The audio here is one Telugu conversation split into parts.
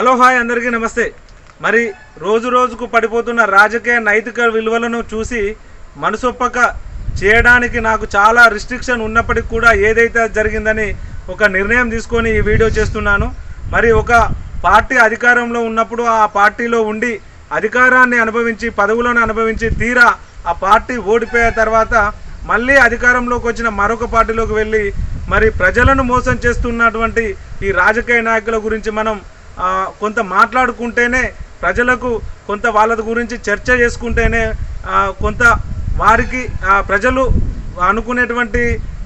హలో హాయ్ అందరికీ నమస్తే. మరి రోజు రోజుకు పడిపోతున్న రాజకీయ నైతిక విలువలను చూసి మనసొప్పక చేయడానికి నాకు చాలా రిస్ట్రిక్షన్ ఉన్నప్పటికీ కూడా ఏదైతే జరిగిందని ఒక నిర్ణయం తీసుకొని ఈ వీడియో చేస్తున్నాను. మరి ఒక పార్టీ అధికారంలో ఉన్నప్పుడు ఆ పార్టీలో ఉండి అధికారాన్ని అనుభవించి పదవులను అనుభవించి తీరా ఆ పార్టీ ఓడిపోయిన తర్వాత మళ్ళీ అధికారంలోకి వచ్చిన మరొక పార్టీలోకి వెళ్ళి మరి ప్రజలను మోసం చేస్తున్నటువంటి ఈ రాజకీయ నాయకుల గురించి మనం కొంత మాట్లాడుకుంటేనే ప్రజలకు కొంత వాళ్ళ గురించి చర్చ చేసుకుంటేనే కొంత వారికి ప్రజలు అనుకునేటువంటి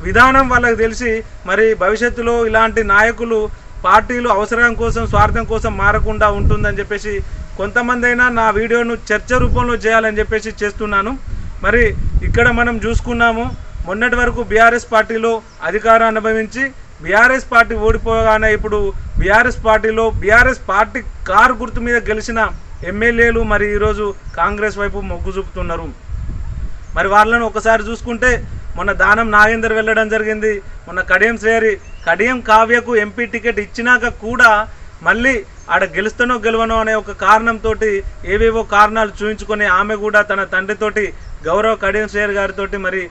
విధానం వాళ్ళకి తెలిసి మరి భవిష్యత్తులో ఇలాంటి నాయకులు పార్టీలు అవసరం కోసం స్వార్థం కోసం మారకుండా ఉంటుందని చెప్పేసి కొంతమంది అయినా నా వీడియోను చర్చ రూపంలో చేయాలని చెప్పేసి చేస్తున్నాను. మరి ఇక్కడ మనం చూసుకున్నాము మొన్నటి వరకు బీఆర్ఎస్ పార్టీలో అధికారం అనుభవించి బీఆర్ఎస్ పార్టీ ఓడిపోగానే ఇప్పుడు బీఆర్ఎస్ పార్టీలో బీఆర్ఎస్ పార్టీ కారు గుర్తు మీద గెలిచిన ఎమ్మెల్యేలు మరి ఈరోజు కాంగ్రెస్ వైపు మొగ్గు చూపుతున్నారు. మరి వాళ్ళను ఒకసారి చూసుకుంటే మొన్న దానం నాగేందర్ వెళ్ళడం జరిగింది మొన్న కడియం శ్రేయరి కడియం కావ్యకు ఎంపీ టికెట్ ఇచ్చినాక కూడా మళ్ళీ ఆడ గెలుస్తానో గెలవనో అనే ఒక కారణంతో ఏవేవో కారణాలు చూపించుకొని ఆమె కూడా తన తండ్రితోటి గౌరవ కడియం శ్రేయర్ గారితో మరి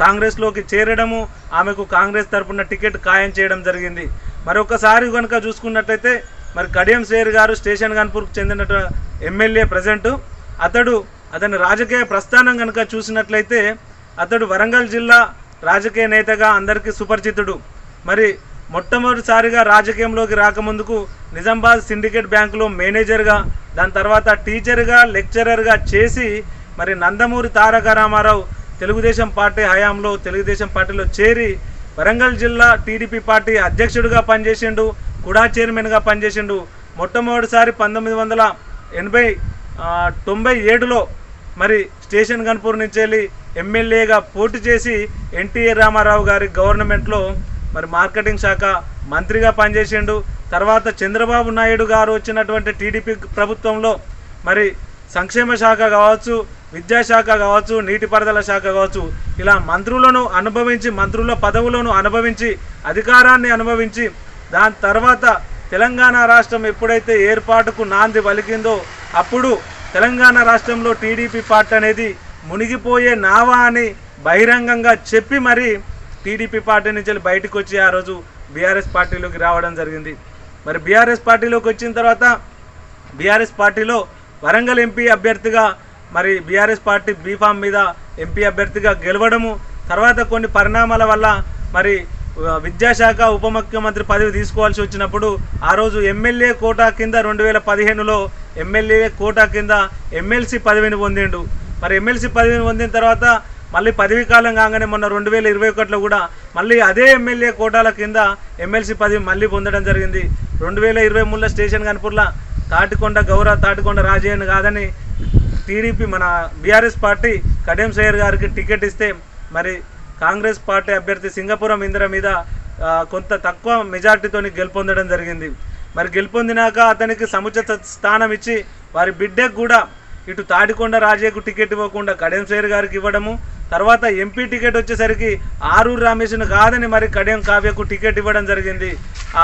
కాంగ్రెస్లోకి చేరడము ఆమెకు కాంగ్రెస్ తరపున టికెట్ ఖాయం చేయడం జరిగింది. మరొకసారి కనుక చూసుకున్నట్లయితే మరి కడియం శేర్ గారు స్టేషన్ గన్పూర్కు చెందిన ఎమ్మెల్యే ప్రజెంట్. అతడు అతని రాజకీయ ప్రస్థానం కనుక చూసినట్లయితే అతడు వరంగల్ జిల్లా రాజకీయ నేతగా అందరికీ సుపరిచితుడు. మరి మొట్టమొదటిసారిగా రాజకీయంలోకి రాకముందుకు నిజామాబాద్ సిండికేట్ బ్యాంకులో మేనేజర్గా దాని తర్వాత టీచర్గా లెక్చరర్గా చేసి మరి నందమూరి తారక రామారావు తెలుగుదేశం పార్టీ హయాంలో తెలుగుదేశం పార్టీలో చేరి వరంగల్ జిల్లా టీడీపీ పార్టీ అధ్యక్షుడిగా పనిచేసిండు కుడా చైర్మన్గా పనిచేసిండు. మొట్టమొదటిసారి పంతొమ్మిది వందల ఎనభై తొంభై ఏడులో మరి స్టేషన్ గన్పూర్ నుంచి వెళ్ళి ఎమ్మెల్యేగా పోటీ చేసి ఎన్టీఏ రామారావు గారి గవర్నమెంట్లో మరి మార్కెటింగ్ శాఖ మంత్రిగా పనిచేసిండు. తర్వాత చంద్రబాబు నాయుడు గారు వచ్చినటువంటి టీడీపీ ప్రభుత్వంలో మరి సంక్షేమ శాఖ కావచ్చు విద్యాశాఖ కావచ్చు నీటిపారుదల శాఖ కావచ్చు ఇలా మంత్రులను అనుభవించి మంత్రుల పదవులను అనుభవించి అధికారాన్ని అనుభవించి దాని తర్వాత తెలంగాణ రాష్ట్రం ఎప్పుడైతే ఏర్పాటుకు నాంది పలికిందో అప్పుడు తెలంగాణ రాష్ట్రంలో టీడీపీ పార్టీ అనేది మునిగిపోయే నావా అని బహిరంగంగా చెప్పి మరి టీడీపీ పార్టీ నుంచి బయటకు వచ్చి ఆ రోజు బీఆర్ఎస్ పార్టీలోకి రావడం జరిగింది. మరి బీఆర్ఎస్ పార్టీలోకి వచ్చిన తర్వాత బీఆర్ఎస్ పార్టీలో వరంగల్ ఎంపీ అభ్యర్థిగా మరి బీఆర్ఎస్ పార్టీ బీఫామ్ మీద ఎంపీ అభ్యర్థిగా గెలవడము తర్వాత కొన్ని పరిణామాల వల్ల మరి విద్యాశాఖ ఉప ముఖ్యమంత్రి పదవి తీసుకోవాల్సి వచ్చినప్పుడు ఆ రోజు ఎమ్మెల్యే కోటా కింద రెండు వేల పదిహేనులో ఎమ్మెల్యే కోటా కింద ఎమ్మెల్సీ పదవిని పొందిండు. మరి ఎమ్మెల్సీ పదవిని పొందిన తర్వాత మళ్ళీ పదవి కాలం కాగానే మొన్న రెండు వేల ఇరవై ఒకటిలో కూడా మళ్ళీ అదే ఎమ్మెల్యే కోటాల కింద ఎమ్మెల్సీ పదవి మళ్ళీ పొందడం జరిగింది. రెండు వేల ఇరవై మూడులో స్టేషన్ కనుపూర్ల తాటికొండ గౌరవ తాటికొండ రాజయ్యను కాదని టీడీపీ మన బీఆర్ఎస్ పార్టీ కడియం సయ్యర్ గారికి టికెట్ ఇస్తే మరి కాంగ్రెస్ పార్టీ అభ్యర్థి సింగపురం ఇందిర మీద కొంత తక్కువ మెజార్టీతోని గెలుపొందడం జరిగింది. మరి గెలుపొందినాక అతనికి సముచిత స్థానం ఇచ్చి వారి బిడ్డకు కూడా ఇటు తాడికొండ రాజయ్యకు టికెట్ ఇవ్వకుండా కడియం సయ్యర్ గారికి ఇవ్వడము తర్వాత ఎంపీ టికెట్ వచ్చేసరికి ఆరూరు రమేష్ను కాదని మరి కడియం కావ్యకు టికెట్ ఇవ్వడం జరిగింది.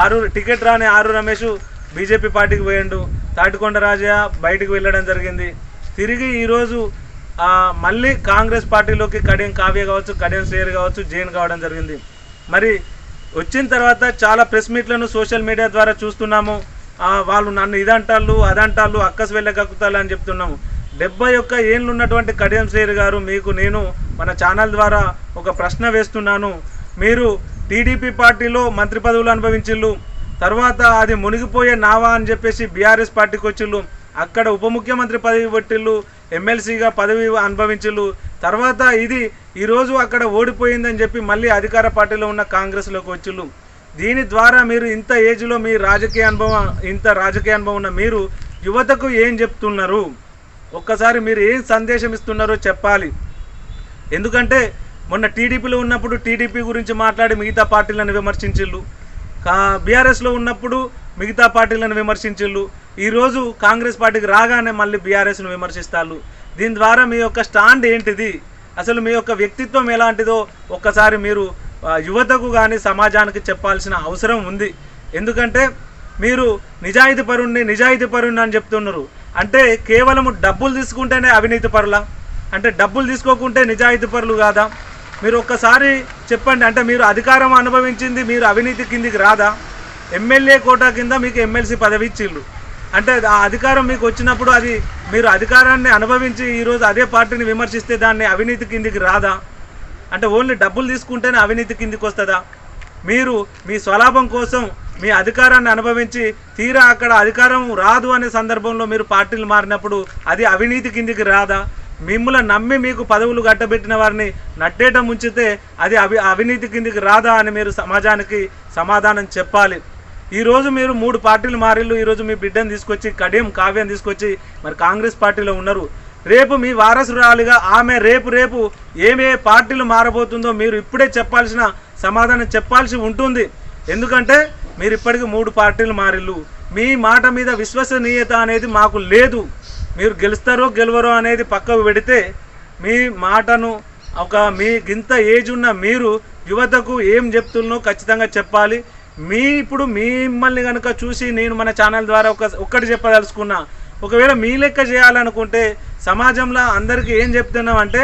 ఆరూరు టికెట్ రాని ఆరు రమేష్ బీజేపీ పార్టీకి పోయిండు. తాటికొండ రాజయ్య బయటికి వెళ్ళడం జరిగింది. తిరిగి ఈరోజు మళ్ళీ కాంగ్రెస్ పార్టీలోకి కడియం కావ్య కావచ్చు కడియం శ్రేయర్ కావచ్చు జైన్ కావడం జరిగింది. మరి వచ్చిన తర్వాత చాలా ప్రెస్ మీట్లను సోషల్ మీడియా ద్వారా చూస్తున్నాము. వాళ్ళు నన్ను ఇదంటాళ్ళు అదంటాళ్ళు అక్కస్ వెళ్ళగక్కుతాళ్ళు అని చెప్తున్నాము. డెబ్బై ఒక్క ఏళ్ళు ఉన్నటువంటి కడియం శ్రేయర్ గారు మీకు నేను మన ఛానల్ ద్వారా ఒక ప్రశ్న వేస్తున్నాను. మీరు టీడీపీ పార్టీలో మంత్రి పదవులు అనుభవించిళ్ళు తర్వాత అది మునిగిపోయే నావా అని చెప్పేసి బీఆర్ఎస్ పార్టీకి వచ్చిళ్ళు. అక్కడ ఉప ముఖ్యమంత్రి పదవి పట్టిళ్ళు ఎమ్మెల్సీగా పదవి అనుభవించిళ్ళు. తర్వాత ఇది ఈరోజు అక్కడ ఓడిపోయిందని చెప్పి మళ్ళీ అధికార పార్టీలో ఉన్న కాంగ్రెస్లోకి వచ్చిళ్ళు. దీని ద్వారా మీరు ఇంత ఏజ్లో మీ రాజకీయ అనుభవం ఇంత రాజకీయ అనుభవం ఉన్న మీరు యువతకు ఏం చెప్తున్నారు? ఒక్కసారి మీరు ఏం సందేశం ఇస్తున్నారో చెప్పాలి. ఎందుకంటే మొన్న టీడీపీలో ఉన్నప్పుడు టీడీపీ గురించి మాట్లాడి మిగతా పార్టీలను విమర్శించిళ్ళు. బీఆర్ఎస్లో ఉన్నప్పుడు మిగతా పార్టీలను విమర్శించిళ్ళు. ఈరోజు కాంగ్రెస్ పార్టీకి రాగానే మళ్ళీ బీఆర్ఎస్ను విమర్శిస్తారు దీని ద్వారా మీ యొక్క స్టాండ్ ఏంటిది? అసలు మీ యొక్క వ్యక్తిత్వం ఎలాంటిదో ఒక్కసారి మీరు యువతకు కానీ సమాజానికి చెప్పాల్సిన అవసరం ఉంది. ఎందుకంటే మీరు నిజాయితీ పరుణ్ణి నిజాయితీ పరుణ్ణి అని చెప్తున్నారు. అంటే కేవలం డబ్బులు తీసుకుంటేనే అవినీతి పరులా? అంటే డబ్బులు తీసుకోకుంటే నిజాయితీ పరులు కాదా? మీరు ఒక్కసారి చెప్పండి అంటే మీరు అధికారం అనుభవించింది మీరు అవినీతి కిందికి రాదా? ఎమ్మెల్యే కోటా కింద మీకు ఎమ్మెల్సీ పదవి ఇచ్చిళ్ళు. అంటే ఆ అధికారం మీకు వచ్చినప్పుడు అది మీరు అధికారాన్ని అనుభవించి ఈరోజు అదే పార్టీని విమర్శిస్తే దాన్ని అవినీతి కిందికి రాదా? అంటే ఓన్లీ డబ్బులు తీసుకుంటేనే అవినీతి కిందికి వస్తుందా? మీరు మీ స్వలాభం కోసం మీ అధికారాన్ని అనుభవించి తీరా అక్కడ అధికారం రాదు అనే సందర్భంలో మీరు పార్టీలు మారినప్పుడు అది అవినీతి కిందికి రాదా? మిమ్మల్ని నమ్మి మీకు పదవులు గట్టబెట్టిన వారిని నట్టేట ముంచితే అది అవి అవినీతి కిందికి రాదా అని మీరు సమాజానికి సమాధానం చెప్పాలి. ఈరోజు మీరు మూడు పార్టీలు మారిళ్ళు ఈరోజు మీ బిడ్డను తీసుకొచ్చి కడియం కావ్యం తీసుకొచ్చి మరి కాంగ్రెస్ పార్టీలో ఉన్నారు. రేపు మీ వారసురాలిగా ఆమె రేపు రేపు ఏమే పార్టీలు మారబోతుందో మీరు ఇప్పుడే చెప్పాల్సిన సమాధానం చెప్పాల్సి ఉంటుంది. ఎందుకంటే మీరు ఇప్పటికి మూడు పార్టీలు మారిళ్ళు మీ మాట మీద విశ్వసనీయత అనేది మాకు లేదు. మీరు గెలుస్తారో గెలవరో అనేది పక్కకు పెడితే మీ మాటను ఒక మీ గింత ఏజ్ ఉన్న మీరు యువతకు ఏం చెప్తున్నో ఖచ్చితంగా చెప్పాలి. మీ ఇప్పుడు మిమ్మల్ని కనుక చూసి నేను మన ఛానల్ ద్వారా ఒక ఒక్కటి చెప్పదలుచుకున్నా ఒకవేళ మీ లెక్క చేయాలనుకుంటే సమాజంలో అందరికీ ఏం చెప్తున్నాం అంటే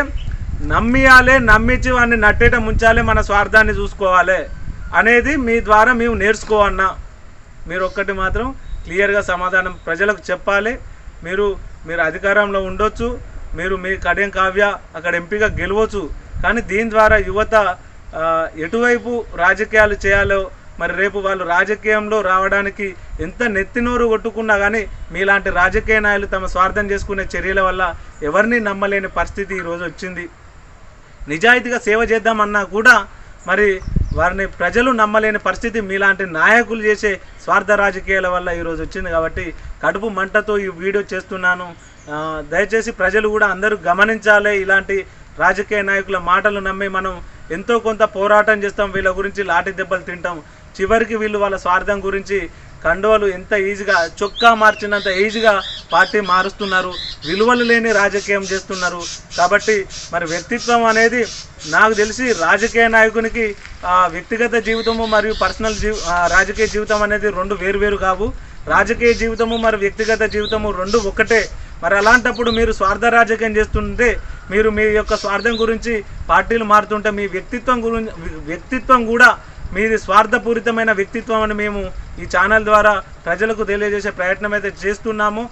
నమ్మియాలే నమ్మించి వాడిని నట్టేట ముంచాలే మన స్వార్థాన్ని చూసుకోవాలి అనేది మీ ద్వారా మేము నేర్చుకోవన్నా మీరు ఒక్కటి మాత్రం క్లియర్గా సమాధానం ప్రజలకు చెప్పాలి. మీరు మీరు అధికారంలో ఉండొచ్చు మీరు మీ కడియం కావ్య అక్కడ ఎంపీగా గెలవచ్చు. కానీ దీని ద్వారా యువత ఎటువైపు రాజకీయాలు చేయాలో మరి రేపు వాళ్ళు రాజకీయంలో రావడానికి ఎంత నెత్తినోరు కొట్టుకున్నా కానీ మీలాంటి రాజకీయ నాయకులు తమ స్వార్థం చేసుకునే చర్యల వల్ల ఎవరిని నమ్మలేని పరిస్థితి ఈరోజు వచ్చింది. నిజాయితీగా సేవ చేద్దామన్నా కూడా మరి వారిని ప్రజలు నమ్మలేని పరిస్థితి మీలాంటి నాయకులు చేసే స్వార్థ రాజకీయాల వల్ల ఈరోజు వచ్చింది కాబట్టి కడుపు మంటతో ఈ వీడియో చేస్తున్నాను. దయచేసి ప్రజలు కూడా అందరూ గమనించాలి. ఇలాంటి రాజకీయ నాయకుల మాటలు నమ్మి మనం ఎంతో కొంత పోరాటం చేస్తాం. వీళ్ళ గురించి లాఠీ దెబ్బలు తింటాం. చివరికి వీళ్ళు వాళ్ళ స్వార్థం గురించి కండువలు ఎంత ఈజీగా చొక్కా మార్చినంత ఈజీగా పార్టీ మారుస్తున్నారు. విలువలు లేని రాజకీయం చేస్తున్నారు. కాబట్టి మరి వ్యక్తిత్వం అనేది నాకు తెలిసి రాజకీయ నాయకునికి వ్యక్తిగత జీవితము మరియు పర్సనల్ జీవి రాజకీయ జీవితం అనేది రెండు వేరు కావు. రాజకీయ జీవితము మరి వ్యక్తిగత జీవితము రెండు ఒకటే. మరి అలాంటప్పుడు మీరు స్వార్థ రాజకీయం చేస్తుంటే మీరు మీ యొక్క స్వార్థం గురించి పార్టీలు మారుతుంటే మీ వ్యక్తిత్వం గురించి వ్యక్తిత్వం కూడా మీది స్వార్థపూరితమైన వ్యక్తిత్వం అని మేము ఈ ఛానల్ ద్వారా ప్రజలకు తెలియజేసే ప్రయత్నం అయితే చేస్తున్నాము.